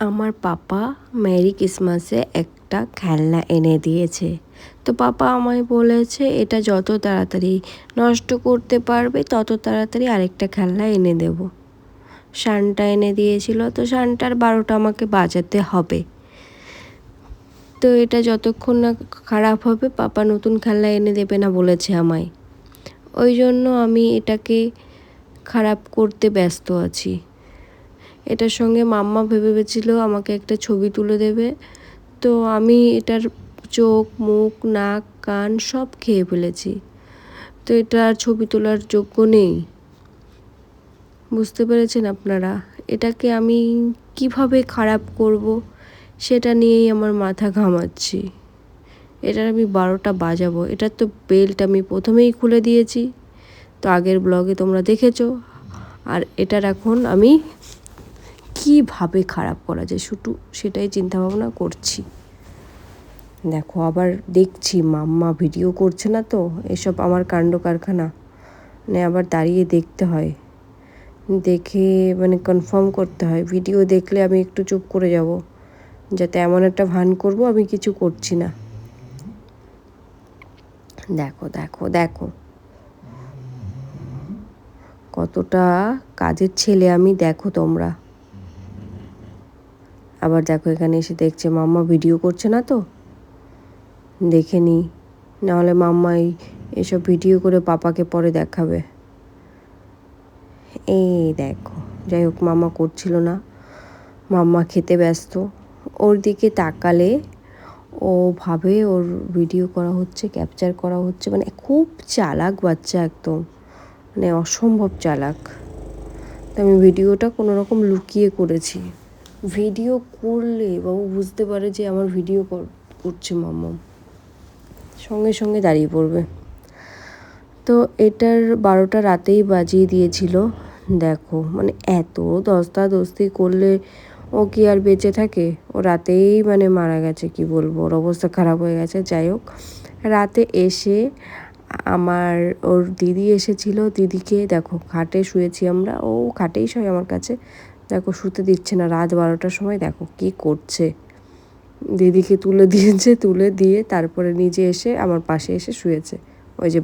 আমার পাপা মেরি ক্রিসমাসে একটা খেলনা এনে দিয়েছে। তো পাপা আমায় বলেছে, এটা যত তাড়াতাড়ি নষ্ট করতে পারবে, তত তাড়াতাড়ি আরেকটা খেলনা এনে দেব। শানটা এনে দিয়েছিল, তো শানটার বারোটা আমাকে বাজাতে হবে। তো এটা যতক্ষণ না খারাপ হবে, পাপা নতুন খেলনা এনে দেবে না বলেছে আমায়। ওই জন্য আমি এটাকে খারাপ করতে ব্যস্ত আছি। এটার সঙ্গে মাম্মা ভেবে ভেবেছিল আমাকে একটা ছবি তুলে দেবে। তো আমি এটার চোখ, মুখ, নাক, কান সব খেয়ে ফেলেছি। তো এটা ছবি তোলার যোগ্য নেই। বুঝতে পেরেছেন আপনারা? এটাকে আমি কীভাবে খারাপ করব সেটা নিয়েই আমার মাথা ঘামাচ্ছি। এটার আমি বারোটা বাজাবো। এটার তো বেল্ট আমি প্রথমেই খুলে দিয়েছি। তো আগের ব্লগে তোমরা দেখেছ। আর এটার এখন আমি কীভাবে খারাপ করা যায়? শুধু সেটাই চিন্তা ভাবনা করছি। দেখো, আবার দেখছি, মাম্মা ভিডিও করছে না তো? এসব আমার কাণ্ড কারখানা। মানে আবার দাঁড়িয়ে দেখতে হয়। দেখে মানে কনফার্ম করতে হয়। ভিডিও দেখলে আমি একটু চুপ করে যাব। যাতে এমন একটা ভান করব, আমি কিছু করছি না। দেখো দেখো দেখো। কতটা কাজের ছেলে আমি, দেখো তোমরা। আবার দেখো এখানে এসে দেখছে মাম্মা ভিডিও করছে না তো? দেখে নি। নাহলে মাম্মাই এসব ভিডিও করে পাপাকে পরে দেখাবে। এই দেখো, যাই হোক, মাম্মা করছিল না। মাম্মা খেতে ব্যস্ত। ওর দিকে তাকালে ও ভাবে ওর ভিডিও করা হচ্ছে ক্যাপচার করা হচ্ছে। মানে খুব চালাক বাচ্চা একদম। মানে অসম্ভব চালাক। তো আমি ভিডিওটা কোনো রকম লুকিয়ে করেছি। ভিডিও করলে বাবু বুঝতে পারে যে আমার ভিডিও করছে মাম্মা। সঙ্গে সঙ্গে দাঁড়িয়ে পড়বে। তো এটার বারোটা রাতেই বাজিয়ে দিয়েছিল। দেখো মানে এত দস্তা দস্তি করলে ও কি আর বেঁচে থাকে? ও রাতেই মানে মারা গেছে, কি বলব? ওর অবস্থা খারাপ হয়ে গেছে। যাই হোক, রাতে এসে আমার, ওর দিদি এসেছিল। দিদিকে দেখো, খাটে শুয়েছি আমরা। ও খাটেই শোয় আমার কাছে। দেখো শুতে দিচ্ছে না, রাত বারোটার সময় দেখো কি করছে। দিদিকে তুলে দিয়েছে, তুলে দিয়ে তারপরে নিজে এসে আমার পাশে এসে শুয়েছে। ওই যে